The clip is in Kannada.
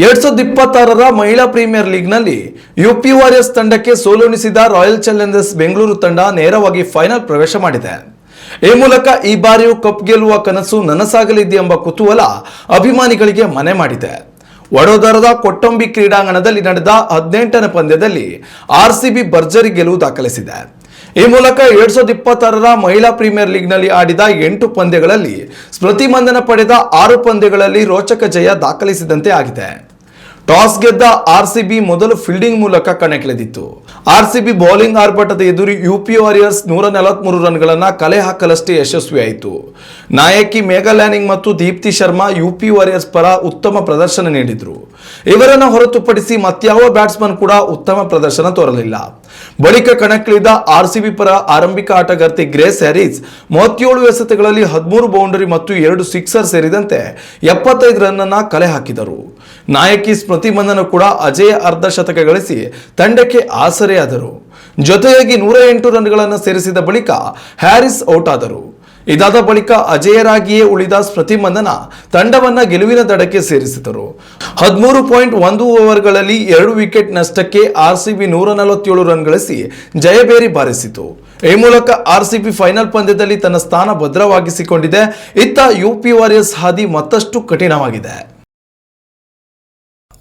ಎರಡ್ ಸಾವಿರದ ಇಪ್ಪತ್ತಾರರ ಮಹಿಳಾ ಪ್ರೀಮಿಯರ್ ಲೀಗ್ನಲ್ಲಿ ಯುಪಿ ವಾರಿಯರ್ಸ್ ತಂಡಕ್ಕೆ ಸೋಲುಣಿಸಿದ ರಾಯಲ್ ಚಾಲೆಂಜರ್ಸ್ ಬೆಂಗಳೂರು ತಂಡ ನೇರವಾಗಿ ಫೈನಲ್ ಪ್ರವೇಶ ಮಾಡಿದೆ. ಈ ಮೂಲಕ ಈ ಬಾರಿಯೂ ಕಪ್ ಗೆಲ್ಲುವ ಕನಸು ನನಸಾಗಲಿದೆ ಎಂಬ ಕುತೂಹಲ ಅಭಿಮಾನಿಗಳಿಗೆ ಮನೆ ಮಾಡಿದೆ. ವಡೋದರದ ಕೊಟ್ಟಂಬಿ ಕ್ರೀಡಾಂಗಣದಲ್ಲಿ ನಡೆದ ಹದಿನೆಂಟನೇ ಪಂದ್ಯದಲ್ಲಿ ಆರ್ಸಿಬಿ ಭರ್ಜರಿ ಗೆಲುವು ದಾಖಲಿಸಿದೆ. ಈ ಮೂಲಕ ಎರಡ್ ಸಾವಿರದ ಇಪ್ಪತ್ತಾರರ ಮಹಿಳಾ ಪ್ರೀಮಿಯರ್ ಲೀಗ್ನಲ್ಲಿ ಆಡಿದ ಎಂಟು ಪಂದ್ಯಗಳಲ್ಲಿ ಮಂದನ ಪಡೆದ ಆರು ಪಂದ್ಯಗಳಲ್ಲಿ ರೋಚಕ ಜಯ ದಾಖಲಿಸಿದಂತೆ ಆಗಿದೆ. ಟಾಸ್ ಗೆದ್ದ ಆರ್ಸಿಬಿ ಮೊದಲು ಫೀಲ್ಡಿಂಗ್ ಮೂಲಕ ಕಣಕ್ಕಿಳಿದಿತ್ತು. ಆರ್ಸಿಬಿ ಬೌಲಿಂಗ್ ಆರ್ಭಟದ ಎದುರು ಯುಪಿ ವಾರಿಯರ್ಸ್ ನೂರ ನಲವತ್ಮೂರು ರನ್ಗಳನ್ನು ಕಲೆ ಹಾಕಲಷ್ಟೇ ಯಶಸ್ವಿಯಾಯಿತು. ನಾಯಕಿ ಮೇಘಾಲ್ಯಾನಿಂಗ್ ಮತ್ತು ದೀಪ್ತಿ ಶರ್ಮಾ ಯುಪಿ ವಾರಿಯರ್ಸ್ ಪರ ಉತ್ತಮ ಪ್ರದರ್ಶನ ನೀಡಿದರು. ಇವರನ್ನು ಹೊರತುಪಡಿಸಿ ಮತ್ಯಾವ ಬ್ಯಾಟ್ಸ್ಮನ್ ಕೂಡ ಉತ್ತಮ ಪ್ರದರ್ಶನ ತೋರಲಿಲ್ಲ. ಬಳಿಕ ಕಣಕ್ಕಿಳಿದ ಆರ್ಸಿಬಿ ಪರ ಆರಂಭಿಕ ಆಟಗಾರ್ತಿ ಗ್ರೇಸ್ ಹ್ಯಾರಿಸ್ ಮೂವತ್ತೇಳು ಎಸೆತಗಳಲ್ಲಿ ಹದಿಮೂರು ಬೌಂಡರಿ ಮತ್ತು ಎರಡು ಸಿಕ್ಸರ್ ಸೇರಿದಂತೆ ಎಪ್ಪತ್ತೈದು ರನ್ನನ್ನು ಕಲೆ ಹಾಕಿದರು. ನಾಯಕಿ ಸ್ಮೃತಿ ಮಂದನ ಕೂಡ ಅಜೇಯ ಅರ್ಧಶತಕ ಗಳಿಸಿ ತಂಡಕ್ಕೆ ಆಸರೆಯಾದರು. ಜೊತೆಯಾಗಿ ನೂರ ಎಂಟು ರನ್ಗಳನ್ನು ಸೇರಿಸಿದ ಬಳಿಕ ಹ್ಯಾರಿಸ್ ಔಟ್ ಆದರು ಇದಾದ ಬಳಿಕ ಅಜೇಯರಾಗಿಯೇ ಉಳಿದ ಸ್ಮೃತಿ ಮಂದನ ತಂಡವನ್ನ ಗೆಲುವಿನ ದಡಕ್ಕೆ ಸೇರಿಸಿದರು. ಹದಿಮೂರು ಪಾಯಿಂಟ್ ಒಂದು ಓವರ್ಗಳಲ್ಲಿ ಎರಡು ವಿಕೆಟ್ ನಷ್ಟಕ್ಕೆ ಆರ್ಸಿಬಿ ನೂರ ನಲವತ್ತೇಳು ರನ್ ಗಳಿಸಿ ಜಯಬೇರಿ ಬಾರಿಸಿತು. ಈ ಮೂಲಕ ಆರ್ಸಿಬಿ ಫೈನಲ್ ಪಂದ್ಯದಲ್ಲಿ ತನ್ನ ಸ್ಥಾನ ಭದ್ರವಾಗಿಸಿಕೊಂಡಿದೆ. ಇತ್ತ ಯುಪಿ ವಾರಿಯರ್ಸ್ ಹಾದಿ ಮತ್ತಷ್ಟು ಕಠಿಣವಾಗಿದೆ.